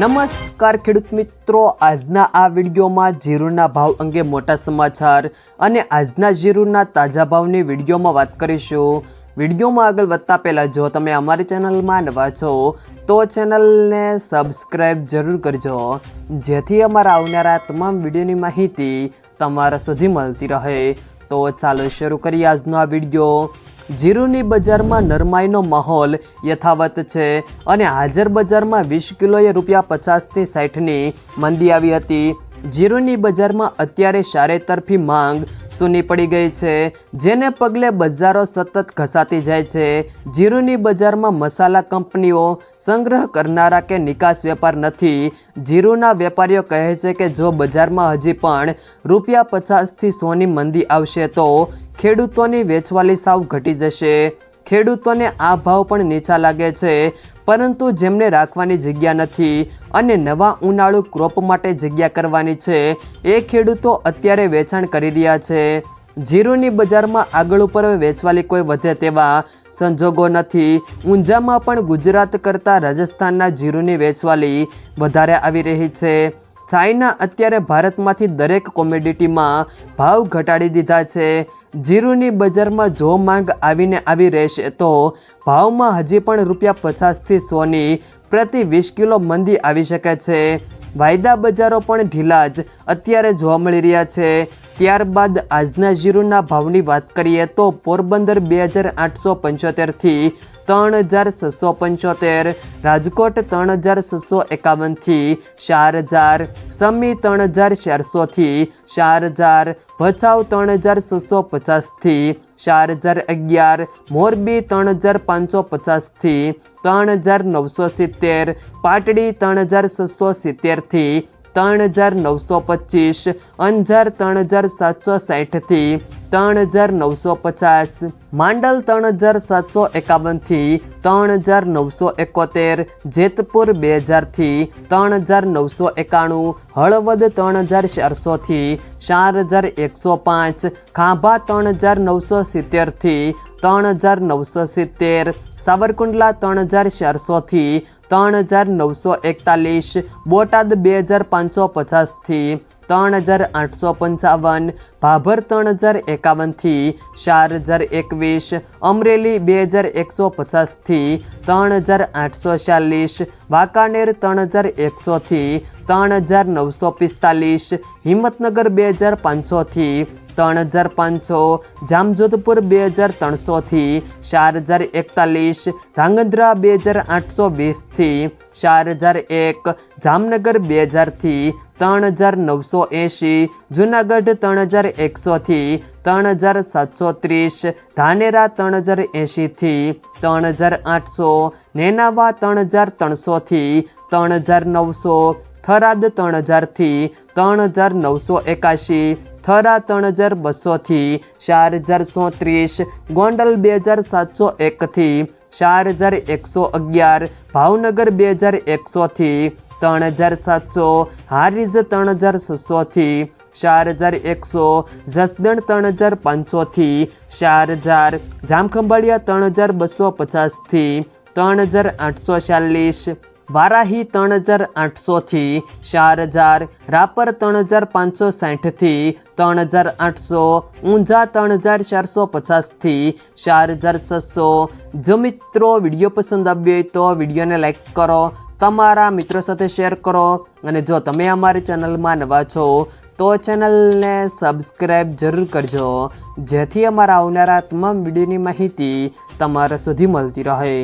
નમસ્કાર ખેડૂત મિત્રો. આજના આ વિડીયોમાં જીરુના ભાવ અંગે મોટા સમાચાર અને આજના જીરુના તાજા ભાવની વિડીયોમાં વાત કરીશું. વિડીયોમાં આગળ વધતા પહેલાં જો તમે અમારી ચેનલમાં નવા છો, તો ચેનલને સબસ્ક્રાઈબ જરૂર કરજો, જેથી અમારા આવનારા તમામ વિડીયોની માહિતી તમારા સુધી મળતી રહે. તો ચાલો શરૂ કરીએ આજનો આ વીડિયો. જીરુની બજારમાં નરમાઈનો માહોલ યથાવત છે અને હાજર બજારમાં વીસ કિલોએ રૂપિયા પચાસથી સાઠની મંદી આવી હતી. જીરુની બજારમાં અત્યારે ચારે તરફી માંગ સૂની પડી ગઈ છે. જેને પગલે બજારો સતત ઘસાતી જાય છે. જીરુની બજારમાં મસાલા કંપનીઓ સંગ્રહ કરનારા કે નિકાસ વેપાર નથી. જીરુના વેપારીઓ કહે છે કે જો બજારમાં હજી પણ રૂપિયા પચાસથી સોની મંદી આવશે તો ખેડૂતોની વેચવાલી સાવ ઘટી જશે. ખેડૂતોને આ ભાવ પણ નીચા લાગે છે. પરંતુ જેમને રાખવાની જગ્યા નથી અને નવા ઉનાળુ ક્રોપ માટે જગ્યા કરવાની છે, એ ખેડૂતો અત્યારે વેચાણ કરી રહ્યા છે. જીરુની બજારમાં આગળ ઉપર વેચવાલી કોઈ વધે તેવા સંજોગો નથી. ઊંઝામાં પણ ગુજરાત કરતાં રાજસ્થાનના જીરુની વેચવાલી વધારે આવી રહી છે. ચાઇના અત્યારે ભારતમાંથી દરેક કોમોડિટીમાં ભાવ ઘટાડી દીધા છે. જીરુની બજારમાં જો માંગ આવીને આવી રહેશે તો ભાવમાં હજી પણ રૂપિયા પચાસથી સોની પ્રતિ વીસ કિલો મંદી આવી શકે છે. વાયદા બજારો પણ ઢીલા જ અત્યારે જોવા મળી રહ્યા છે. ત્યારબાદ આજના જીરુના ભાવની વાત કરીએ તો પોરબંદર બે હજાર આઠસો પંચોતેરથી ત્રણ હજાર છસો પંચોતેર, રાજકોટ ત્રણ હજાર છસો એકાવનથી ચાર હજાર, સમી ત્રણ હજાર ચારસોથી ચાર હજાર, ભચાઉ ત્રણ હજાર છસો પચાસથી ચાર હજાર અગિયાર, મોરબી ત્રણ હજાર પાંચસો પચાસથી ત્રણ હજાર નવસો સિત્તેર, પાટડી ત્રણ હજાર છસો સિત્તેરથી ત્રણ હજાર નવસો પચીસ અંજાર ત્રણ હજાર સાતસો સાઠથી ત્રણ હજાર નવસો પચાસ માંડલ ત્રણ હજાર સાતસો એકાવનથી ત્રણ હજાર નવસો એકોતેર જેતપુર બે હજારથી ત્રણ હજાર નવસો એકાણું હળવદ ત્રણ હજાર ચારસોથી ચાર હજાર એકસો પાંચ ખાંભા ત્રણ હજાર નવસો સિત્તેરથી ત્રણ હજાર નવસો સિત્તેર સાવરકુંડલા ત્રણ હજાર ચારસોથી ત્રણ હજાર નવસો એકતાલીસ, બોટાદ બે હજાર પાંચસો પચાસથી ત્રણ હજાર આઠસો પંચાવન, ભાભર ત્રણ હજાર એકાવનથી ચાર હજાર એકવીસ, અમરેલી બે હજાર એકસો પચાસથી ત્રણ હજાર આઠસો ચાલીસ વાંકાનેર ત્રણ હજાર એકસોથી ત્રણ હજાર નવસો પિસ્તાલીસ, હિંમતનગર બે હજાર પાંચસોથી ત્રણ હજાર પાંચસો, જામજોધપુર બે હજાર ત્રણસોથી, ચાર હજાર એકતાલીસ ધાંગધ્રા બે હજાર આઠસો વીસથી, ચાર હજાર એક, જામનગર બે હજારથી, ત્રણ હજાર નવસો એંશી, જુનાગઢ ત્રણ હજાર એકસોથી, ત્રણ હજાર સાતસો ત્રીસ, ધાનેરા ત્રણ હજાર એંશીથી, ત્રણ હજાર આઠસો, નેનાવા ત્રણ હજાર ત્રણસોથી, ત્રણ હજાર નવસો, થરાદ ત્રણ હજારથી, ત્રણ હજાર નવસો એકાશી થરા ત્રણ હજાર બસોથી ચાર હજાર સોત્રીસ, ગોંડલ બે હજાર સાતસો એકથી ચાર હજાર એકસો અગિયાર, ભાવનગર બે હજાર એકસોથી ત્રણ હજાર સાતસો, હારીજ ત્રણ હજાર છસોથી ચાર હજાર એકસો, જસદણ ત્રણ હજાર પાંચસોથી ચાર હજાર જામખંભાળિયા ત્રણ હજાર બસો પચાસથી ત્રણ હજાર આઠસો ચાલીસ વારાહી ત્રણ હજાર આઠસોથી ચાર હજાર રાપર ત્રણ હજાર પાંચસો સાઠથી ત્રણ હજાર આઠસો, ઊંઝા ત્રણ હજાર ચારસો પચાસથી ચાર હજાર છસો. જો મિત્રો વીડિયો પસંદ આવ્યો હોય તો વિડીયોને લાઈક કરો, તમારા મિત્રો સાથે શેર કરો અને જો તમે અમારી ચેનલમાં નવા છો, તો ચેનલને સબસ્ક્રાઈબ જરૂર કરજો, જેથી અમારા આવનારા તમામ વિડીયોની માહિતી તમારા સુધી મળતી રહે.